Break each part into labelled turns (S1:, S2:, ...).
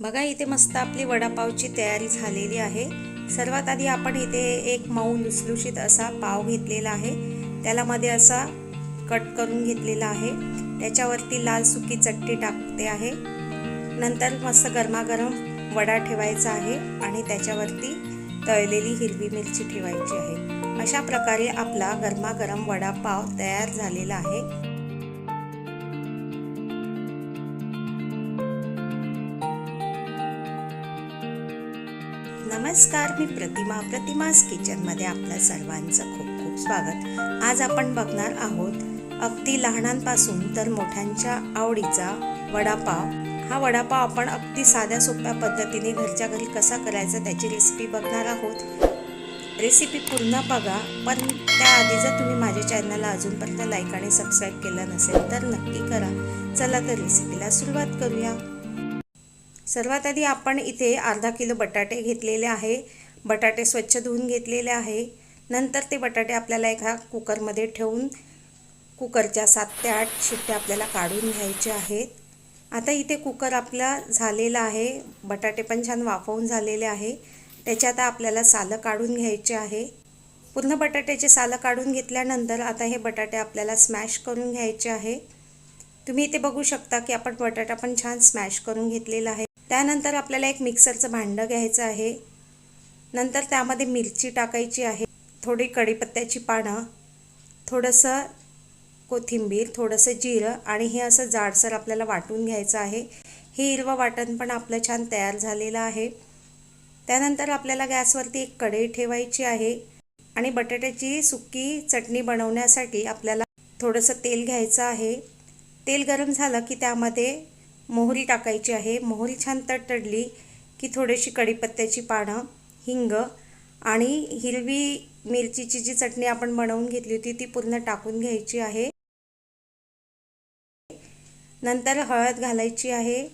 S1: बघा इथे मस्त आपली वडापावची तयारी झालेली आहे. सर्वात आधी आपण इथे एक मऊ लुसलुशीत असा पाव घेतलेला आहे. त्याला मध्ये असा कट करून घेतलेला आहे. त्याच्यावरती लाल सुकी चटणी टाकते आहे. नंतर मस्त गरमागरम वडा ठेवायचा आहे आणि त्याच्यावरती तळलेली हिरवी मिरची ठेवायची आहे. अशा प्रकारे आपला गरमागरम वडापाव तयार झालेला आहे. नमस्कार मी प्रतिमा प्रतिमास किचनमध्ये आपल्या सर्वांचं खूप खूप स्वागत. आज आपण बघणार आहोत अगदी लहानांपासून तर मोठ्यांच्या आवडीचा वडापाव. हा वडापाव आपण अगदी साध्या सोप्या पद्धतीने घरच्या घरी कसा करायचा त्याची रेसिपी बघणार आहोत. रेसिपी पूर्ण बघा पण त्याआधी जर तुम्ही माझ्या चॅनलला अजूनपर्यंत लाईक आणि सबस्क्राईब केलं नसेल तर नक्की करा. चला तर रेसिपीला सुरुवात करूया. सर्वात आधी आपण इथे अर्धा किलो बटाटे घेतलेले आहे. बटाटे स्वच्छ धुवून घेतलेले आहे. नंतर ते बटाटे आपल्याला एका कुकरमध्ये ठेवून कुकरच्या सात ते आठ शिट्ट्या आपल्याला काढून घ्यायचे आहेत. आता इथे कुकर आपला झालेला आहे. बटाटे पण छान वाफवून झालेले आहे. त्याच्यात आपल्याला सालं काढून घ्यायचे आहे. पूर्ण बटाट्याचे सालं काढून घेतल्यानंतर आता हे बटाटे आपल्याला स्मॅश करून घ्यायचे आहे. तुम्ही इथे बघू शकता की आपण बटाटा पण छान स्मॅश करून घेतलेला आहे. त्यानंतर आपल्याला एक मिक्सरचं भांडं घ्यायचं आहे. नंतर त्यामध्ये मिरची टाकायची आहे. थोडी कढीपत्त्याची पानं थोडंसं कोथिंबीर थोडंसं जिरं आणि हे असं जाडसर आपल्याला वाटून घ्यायचं आहे. हे हिरवं वाटण पण आपलं छान तयार झालेलं आहे. त्यानंतर आपल्याला गॅसवरती एक कढई ठेवायची आहे आणि बटाट्याची सुकी चटणी बनवण्यासाठी आपल्याला थोडंसं तेल घ्यायचं आहे. तेल गरम झालं की त्यामध्ये मोहरी टाकायची आहे. मोहरी छान तडतडली की थोडीशी कढीपत्त्याची पानं हिंग आणि हिरवी मिरचीची जी चटणी आपण बनवून घेतली होती ती पूर्ण टाकून घ्यायची आहे. नंतर हळद घालायची आहे.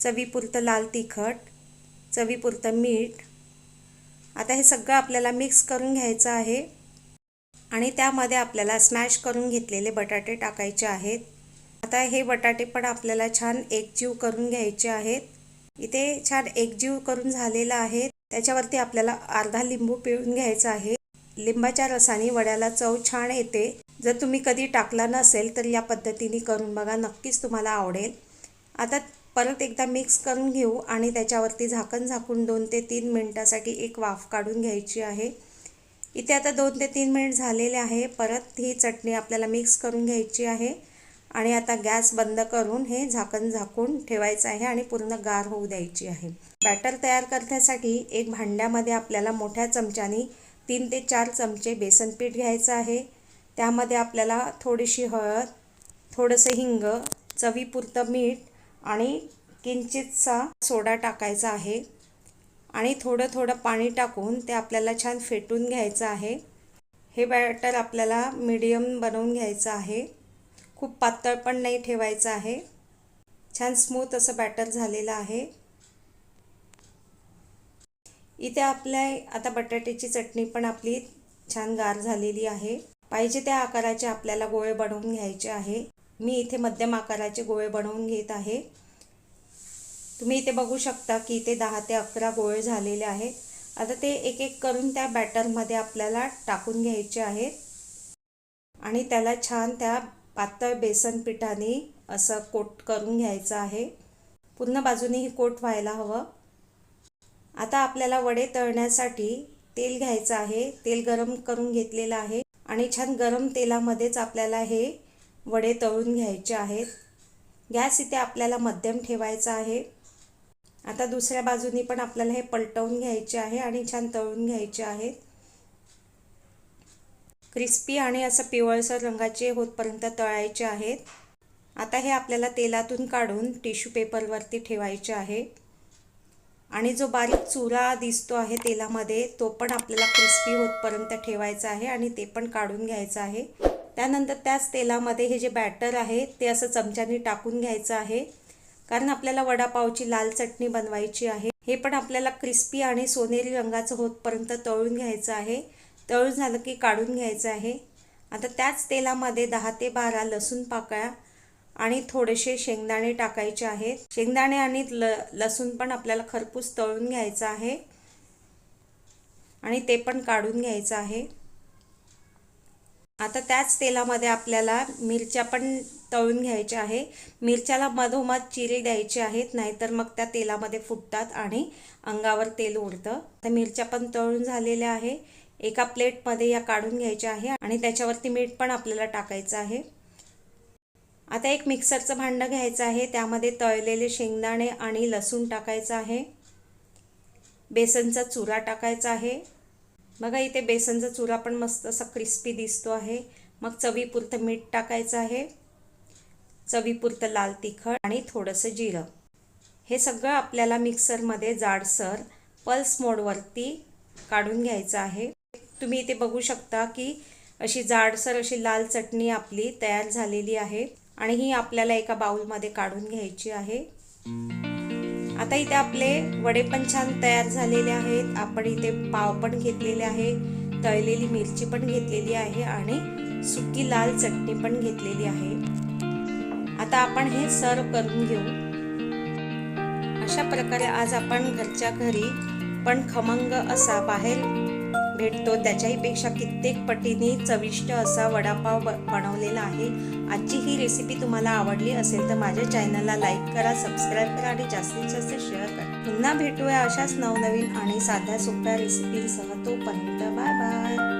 S1: चवीपुरतं लाल तिखट चवीपुरतं मीठ. आता हे सगळं आपल्याला मिक्स करून घ्यायचं आहे. आणि त्यामध्ये आपल्याला स्मॅश करून घेतलेले बटाटे टाकायचे आहेत. आता हे बटाटे पण आपल्याला छान एकजीव करून घ्यायचे आहेत. इथे छान एकजीव करून झालेला आहे. त्याच्यावरती आपल्याला अर्धा लिंबू पिळून घ्यायचा आहे. लिंबाच्या रसाने वड्याला चव छान येते. जर तुम्ही कधी टाकला नसेल तर या पद्धतीने करून बघा. नक्कीच तुम्हाला आवडेल. आता परत एकदा मिक्स करून घेऊ आणि त्याच्यावरती झाकण झाकून दोन ते तीन मिनटासाठी एक वाफ काढून घ्यायची आहे. इथे आता दोन ते तीन मिनिट झालेले आहे. परत ही चटणी आपल्याला मिक्स करून घ्यायची आहे. आणि आता गॅस बंद करून हे झाकण झाकून ठेवायचं आहे आणि पूर्ण गार होऊ द्यायची आहे. बॅटर तयार करण्यासाठी एक भांड्यामध्ये आपल्याला मोठ्या चमच्याने तीन ते चार चमचे बेसन पीठ घ्यायचं आहे. त्यामध्ये आपल्याला थोडीशी हळद थोडंसं हिंग चवीपुरतं मीठ आणि किंचितसा सोडा टाकायचा आहे. आणि थोडं थोडं पाणी टाकून ते आपल्याला छान फेटून घ्यायचं आहे. हे बॅटर आपल्याला मीडियम बनवून घ्यायचं आहे. खूप पातळ पण नाही ठेवायचं आहे. छान स्मूथ असं बॅटर झालेलं आहे. इथे आपल्या आता बटाट्याची चटणी पण आपली छान गार झालेली आहे. पाहिजे त्या आकाराचे आपल्याला गोळे बनवून घ्यायचे आहे. मी इथे मध्यम आकाराचे गोळे बनवून घेत आहे. तुम्ही इथे बघू शकता की इथे दहा ते अकरा गोळे झालेले आहेत. आता ते एक एक करून त्या बॅटरमध्ये आपल्याला टाकून घ्यायचे आहेत. आणि त्याला छान त्या पातळ बेसन पिठाने असं कोट करून घ्यायचं आहे. पूर्ण बाजूने ही कोट व्हायला हवं. आता आपल्याला वडे तळण्यासाठी तेल घ्यायचं आहे. तेल गरम करून घेतलेलं आहे आणि छान गरम तेलामध्येच आपल्याला हे वडे तळून घ्यायचे आहेत. गॅस इथे आपल्याला मध्यम ठेवायचा आहे. आता दुसऱ्या बाजूनी पण आपल्याला हे पलटवून घ्यायचे आहे आणि छान तळून घ्यायचे आहेत. क्रिस्पी आणि असं पिवळसर रंगाचे होतपर्यंत तळायचे आहेत. आता हे आपल्याला तेलातून काढून टिश्यू पेपरवरती ठेवायचे आहे. आणि जो बारीक चुरा दिसतो आहे तेलामध्ये तो पण आपल्याला क्रिस्पी होतपर्यंत ठेवायचा आहे आणि ते पण काढून घ्यायचं आहे. त्यानंतर त्याच तेलामध्ये हे जे बॅटर आहे ते असं चमच्याने टाकून घ्यायचं आहे. कारण आपल्याला वडापावची लाल चटणी बनवायची आहे. हे पण आपल्याला क्रिस्पी आणि सोनेरी रंगाचं होतपर्यंत तळून घ्यायचं आहे. तळून झालं की काढून घ्यायचं आहे. आता त्याच तेलामध्ये दहा ते बारा लसूण पाकळ्या आणि थोडेसे शेंगदाणे टाकायचे आहेत. शेंगदाणे आणि ल लसूण पण आपल्याला खरपूस तळून घ्यायचं आहे. आणि ते पण काढून घ्यायचं आहे. आता त्याच तेलामध्ये आपल्याला मिरच्या पण तळून घ्यायच्या आहे. मिरच्याला मधोमध चिरे द्यायचे आहेत नाहीतर मग त्या तेलामध्ये फुटतात आणि अंगावर तेल उडतं. तर मिरच्या पण तळून झालेल्या आहे. एका प्लेटमध्ये या काढून घ्यायच्या आहे आणि त्याच्यावरती मीठ पण आपल्याला टाकायचं आहे. आता एक मिक्सरचं भांडं घ्यायचं आहे. त्यामध्ये तळलेले शेंगदाणे आणि लसूण टाकायचं आहे. बेसनचा चुरा टाकायचा आहे. बघा इथे बेसनचा चुरा पण मस्त असा क्रिस्पी दिसतो आहे. मग चवीपुरतं मीठ टाकायचं आहे. चवीपुरतं लाल तिखट आणि थोडंसं जिरं. हे सगळं आपल्याला मिक्सरमध्ये जाडसर पल्स मोडवरती काढून घ्यायचं आहे. तुम्ही इथे बघू शकता की अशी जाडसर अशी लाल चटणी आपली तयार झालेली आहे. आणि ही आपल्याला एका बाउलमध्ये काढून घ्यायची आहे. आता इथे आपले वडे पण छान तयार झालेले आहेत. आपण इथे पाव पण घेतलेले आहे तळलेली मिरची पण घेतलेली आहे आणि सुकी लाल चटणी पण घेतलेली आहे. आता आपण हे सर्व करून घेऊ. अशा प्रकारे आज आपण घरच्या घरी पण खमंग असा बाहेर भेटतो. त्याच्याहीपेक्षा कित्येक पटीने चविष्ट असा वडापाव ब बनवलेला आहे. आजची ही रेसिपी तुम्हाला आवडली असेल तर माझ्या चॅनलला लाईक करा सबस्क्राईब करा आणि जास्तीत जास्त शेअर करा. पुन्हा भेटूया अशाच नवनवीन आणि साध्या सोप्या रेसिपींसह तोपर्यंत बाय बाय